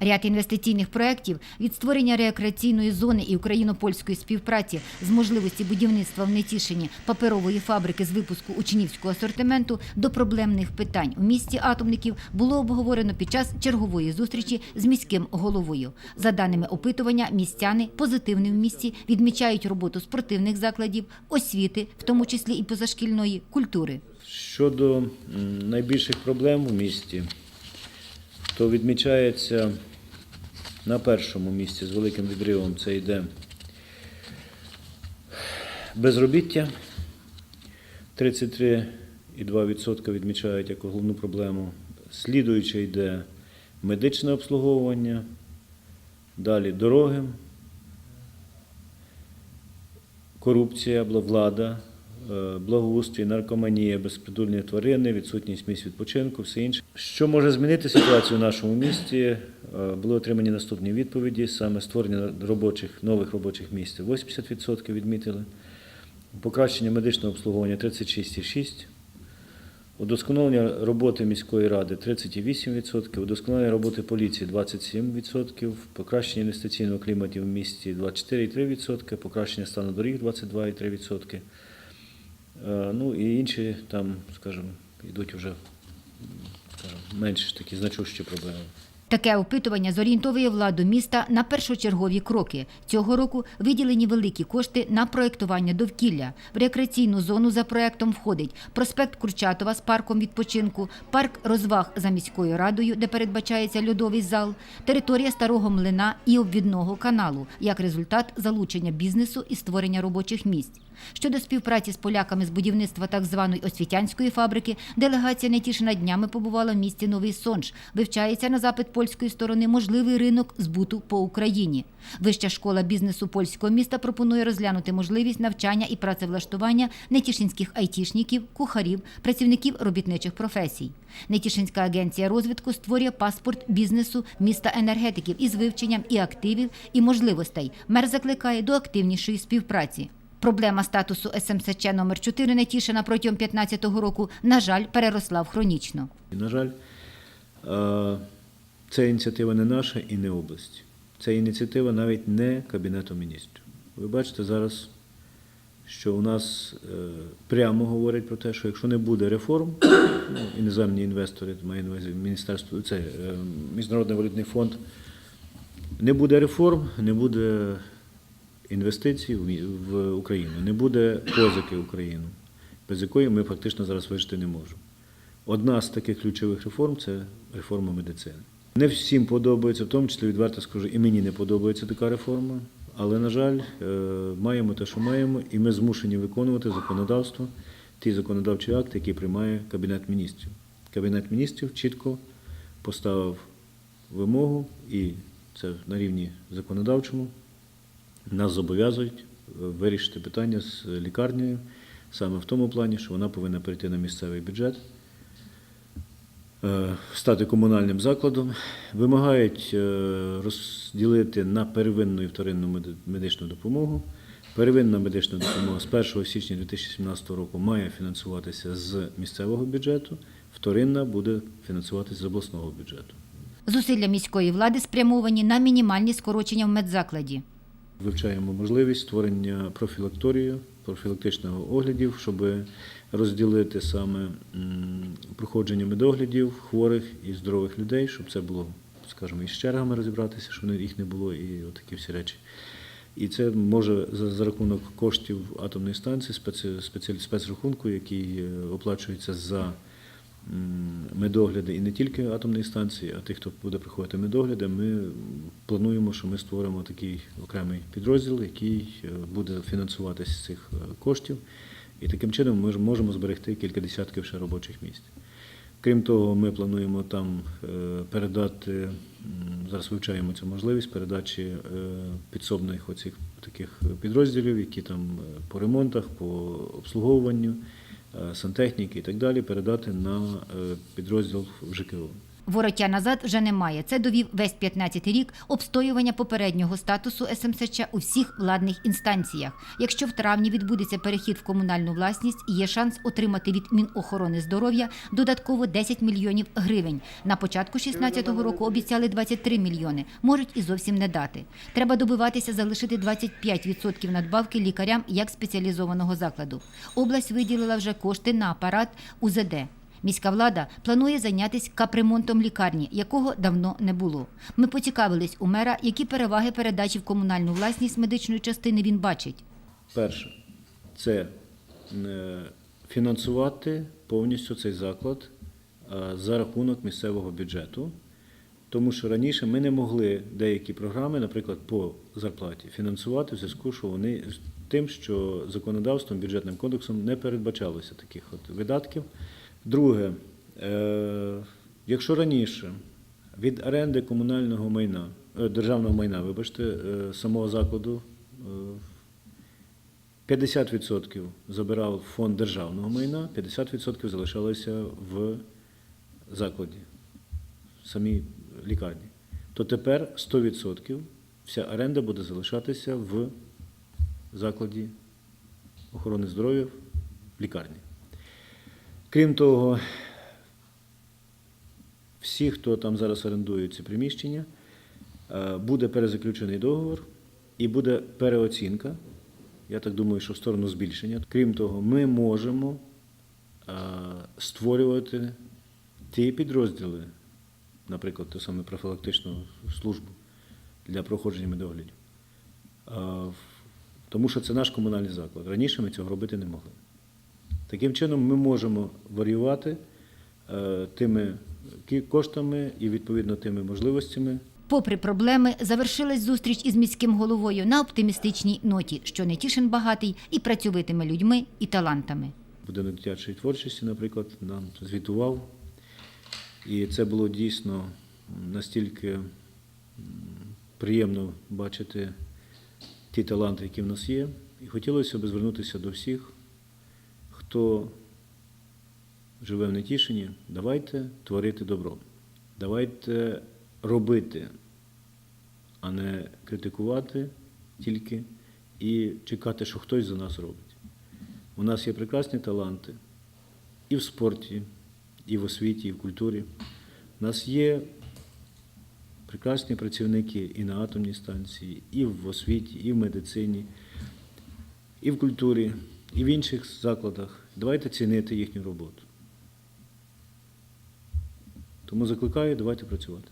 Ряд інвестиційних проєктів від створення рекреаційної зони і україно-польської співпраці з можливості будівництва в Нетішині паперової фабрики з випуску учнівського асортименту до проблемних питань у місті атомників було обговорено під час чергової зустрічі з міським головою. За даними опитування, містяни позитивним в місті відмічають роботу спортивних закладів, освіти, в тому числі і позашкільної культури. Щодо найбільших проблем в місті, то відмічається на першому місці з великим відривом це йде безробіття. 33,2% відмічають як головну проблему. Слідуюче йде медичне обслуговування, далі дороги, корупція, влада, благоустрій, наркоманія, безпритульні тварини, відсутність місць відпочинку, все інше. Що може змінити ситуацію в нашому місті? Е, Були отримані наступні відповіді: саме створення робочих нових робочих місць 80% відмітили, покращення медичного обслуговування 36,6%. Удосконалення роботи міської ради 38%, удосконалення роботи поліції 27%, покращення інвестиційного клімату в місті 24,3%, покращення стану доріг 22,3%. Е, Ну і інші там, скажімо, йдуть вже скажімо, менш такі значущі проблеми. Таке опитування зорієнтовує владу міста на першочергові кроки. Цього року виділені великі кошти на проєктування довкілля. В рекреаційну зону за проєктом входить проспект Курчатова з парком відпочинку, парк розваг за міською радою, де передбачається льодовий зал, територія старого млина і обвідного каналу, як результат залучення бізнесу і створення робочих місць. Щодо співпраці з поляками з будівництва так званої освітянської фабрики, делегація Нетішина днями побувала в місті Новий Сонж. Вивчається на запит польської сторони можливий ринок збуту по Україні. Вища школа бізнесу польського міста пропонує розглянути можливість навчання і працевлаштування нетішинських айтішників, кухарів, працівників робітничих професій. Нетішинська агенція розвитку створює паспорт бізнесу міста енергетиків із вивченням і активів, і можливостей. Мер закликає до активнішої співпраці. Проблема статусу СМСЧ номер 4 Нетішина протягом 2015 року, на жаль, переросла в хронічну. На жаль, е, ця ініціатива не наша і не області. Це ініціатива навіть не Кабінету міністрів. Ви бачите зараз, що у нас е, прямо говорять про те, що якщо не буде реформ, ну, іноземні інвестори, маю на увазі міністерство, це е, Міжнародний валютний фонд, не буде реформ, не буде інвестицій в Україну, не буде позики Україну, без якої ми фактично зараз вижити не можемо. Одна з таких ключових реформ це реформа медицини. Не всім подобається, в тому числі відверто скажу, і мені не подобається така реформа. Але, на жаль, е, маємо те, що маємо, і ми змушені виконувати законодавство, ті законодавчі акти, які приймає Кабінет міністрів. Кабінет міністрів чітко поставив вимогу, і це на рівні законодавчому, нас зобов'язують вирішити питання з лікарнею саме в тому плані, що вона повинна перейти на місцевий бюджет, е, стати комунальним закладом, вимагають е, розділити на первинну і вторинну медичну допомогу. Первинна медична допомога з 1 січня 2017 року має фінансуватися з місцевого бюджету, вторинна буде фінансуватися з обласного бюджету. Зусилля міської влади спрямовані на мінімальні скорочення в медзакладі. Вивчаємо можливість створення профілакторію, профілактичного оглядів, щоб розділити саме проходження медоглядів хворих і здорових людей, щоб це було, скажімо, із чергами розібратися, щоб їх не було, і отакі всі речі. І це може за, за рахунок коштів атомної станції, спецрахунку, який е, оплачується за медогляди і не тільки атомної станції, а тих, хто буде приходити медогляди, ми плануємо, що ми створимо такий окремий підрозділ, який е, буде фінансуватися з цих е, коштів. І таким чином ми можемо зберегти кілька десятків ще робочих місць. Крім того, ми плануємо там е, передати, зараз вивчаємо цю можливість передачі підсобних оцих таких підрозділів, які там по ремонтах, по обслуговуванню, сантехніки і так далі, передати на е, підрозділ в ЖКО. Вороття назад вже немає. Це довів весь 15-й рік обстоювання попереднього статусу СМСЧ у всіх владних інстанціях. Якщо в травні відбудеться перехід в комунальну власність, є шанс отримати від Мінохорони здоров'я додатково 10 мільйонів гривень. На початку 16-го року обіцяли 23 мільйони. Можуть і зовсім не дати. Треба добиватися залишити 25% надбавки лікарям як спеціалізованого закладу. Область виділила вже кошти на апарат УЗД. Міська влада планує зайнятися капремонтом лікарні, якого давно не було. Ми поцікавились у мера, які переваги передачі в комунальну власність медичної частини він бачить. Перше, це е, фінансувати повністю цей заклад е, за рахунок місцевого бюджету. Тому що раніше ми не могли деякі програми, наприклад, по зарплаті, фінансувати в зв'язку, що вони тим, що законодавством, бюджетним кодексом не передбачалося таких от видатків. Друге, е, якщо раніше від оренди комунального майна, е, державного майна, вибачте, е, самого закладу е, 50% забирав фонд державного майна, 50% залишалося в закладі, в самій лікарні. То тепер 100% вся оренда буде залишатися в закладі охорони здоров'я в лікарні. Крім того, всі, хто там зараз орендує ці приміщення, е, буде перезаключений договор і буде переоцінка. Я так думаю, що в сторону збільшення. Крім того, ми можемо е, створювати ті підрозділи, наприклад, ту саме профілактичну службу для проходження медоглядів. Е, Тому що це наш комунальний заклад. Раніше ми цього робити не могли. Таким чином, ми можемо варіювати е, тими коштами і відповідно тими можливостями. Попри проблеми, завершилась зустріч із міським головою на оптимістичній ноті, що Нетішин багатий і працьовитими людьми і талантами. Будинок дитячої творчості, наприклад, нам звітував. І це було дійсно настільки приємно бачити ті таланти, які в нас є. І хотілося б звернутися до всіх, хто живе в Нетішині, давайте творити добро. Давайте робити, а не критикувати тільки і чекати, що хтось за нас робить. У нас є прекрасні таланти і в спорті, і в освіті, і в культурі. У нас є прекрасні працівники і на атомній станції, і в освіті, і в медицині, і в культурі, і в інших закладах. Давайте цінити їхню роботу. Тому закликаю, давайте працювати.